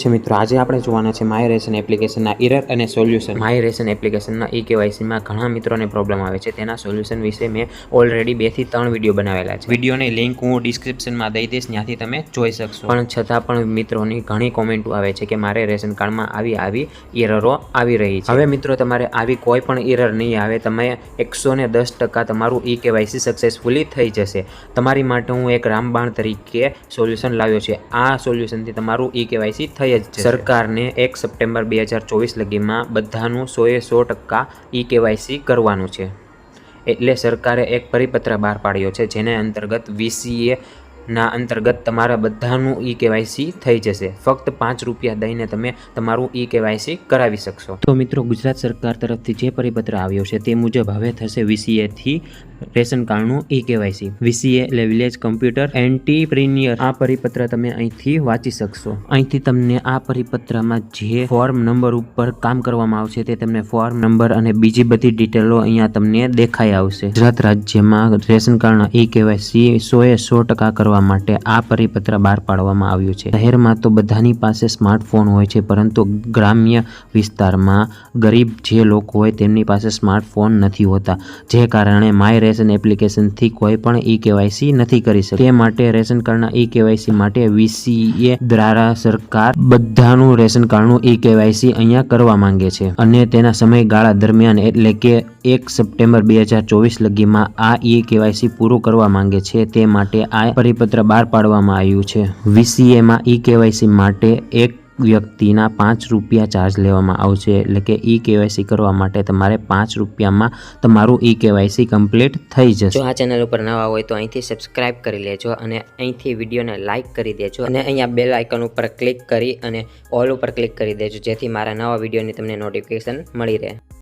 છે મિત્રો, આજે આપણે જોવાના છે માય રેશન એપ્લિકેશનના ઇરર અને સોલ્યુશન માય રેશન એપ્લિકેશનના ઈ કેવાયસીમાં ઘણા મિત્રોને પ્રોબ્લેમ આવે છે. તેના સોલ્યુશન વિશે મેં ઓલરેડી બેથી ત્રણ વીડિયો બનાવેલા છે. વિડીયોની લિંક હું ડિસ્ક્રિપ્શનમાં દઈ દઈશ, ત્યાંથી તમે જોઈ શકશો. પણ છતાં પણ મિત્રોની ઘણી કોમેન્ટો આવે છે કે મારે રેશન કાર્ડમાં આવી આવી ઇરરો આવી રહી છે. હવે મિત્રો, તમારે આવી કોઈ પણ ઇરર નહીં આવે. તમે એકસો ને દસ ટકા તમારું ઈ કેવાયસી સક્સેસફુલી થઈ જશે. તમારી માટે હું એક રામબાણ તરીકે સોલ્યુશન લાવ્યો છે. આ સોલ્યુશનથી તમારું ઈ કેવાયસી થઈ જ સરકારને એક સપ્ટેમ્બર બે હજાર ચોવીસ લગીમાં બધાનું સોએ સો ટકા ઈ કેવાયસી કરવાનું છે. એટલે સરકારે એક પરિપત્ર બહાર પાડ્યો છે, જેને અંતર્ગત વીસીએ ના અંતર્ગત તમારા બધાનું ઈ કેવાયસી થઈ જશે. ફક્ત પાંચ રૂપિયા દઈને તમે તમારું ઈ કેવાયસી કરાવી શકશો. તો મિત્રો, ગુજરાત સરકાર તરફથી જે પરિપત્ર આવ્યો છે તે મુજબ હવે થશે વીસીએથી રેશન કાર્ડનું ઈ કેવાયસી. વીસીએ એટલે વિલેજ કમ્પ્યુટર એન્ટીપ્રિનિયર. આ પરિપત્ર તમે અહીંથી વાંચી શકશો. અહીંથી તમને આ પરિપત્રમાં જે ફોર્મ નંબર ઉપર કામ કરવામાં આવશે તે તમને ફોર્મ નંબર અને બીજી બધી ડિટેલો અહીંયા તમને દેખાઈ આવશે. ગુજરાત રાજ્યમાં રેશન કાર્ડના ઈ કેવાયસી સોએ સો ટકા કરવા માટે આ પરિપત્ર બહાર પાડવામાં આવ્યું છે. શહેરમાં તો બધાની પાસે સ્માર્ટફોન હોય છે, પરંતુ ગ્રામ્ય વિસ્તારમાં ગરીબ જે લોકો હોય તેમની પાસે સ્માર્ટફોન નથી હોતા, જે કારણે માય રેશન એપ્લિકેશનથી કોઈ પણ ઈ કેવાયસી નથી કરી શકે તે માટે રેશન કાર્ડના ઈ કેવાયસી માટે વીસીએ દ્વારા સરકાર બધાનું રેશન કાર્ડનું ઈ કેવાયસી અહીંયા કરવા માંગે છે અને તેના સમયગાળા દરમિયાન એટલે કે એક સપ્ટેમ્બર બે હજાર ચોવીસ લગીમાં આ ઈ કેવાયસી પૂરું કરવા માંગે છે તે માટે આ પરિપત્ર બહાર પાડવામાં આવ્યું છે. વીસીએમાં ઈ કેવાયસી માટે એક વ્યક્તિના પાંચ રૂપિયા ચાર્જ લેવામાં આવશે એટલે કે ઈ કેવાયસી કરવા માટે તમારે પાંચ રૂપિયામાં તમારું ઈ કેવાયસી કમ્પ્લીટ થઈ જશે. જો આ ચેનલ ઉપર નવા હોય તો અહીંથી સબસ્ક્રાઇબ કરી લેજો અને અહીંથી વિડીયોને લાઇક કરી દેજો અને અહીંયા બેલ આઇકન ઉપર ક્લિક કરી અને ઓલ ઉપર ક્લિક કરી દેજો જેથી મારા નવા વિડીયોની તમને નોટિફિકેશન મળી રહે.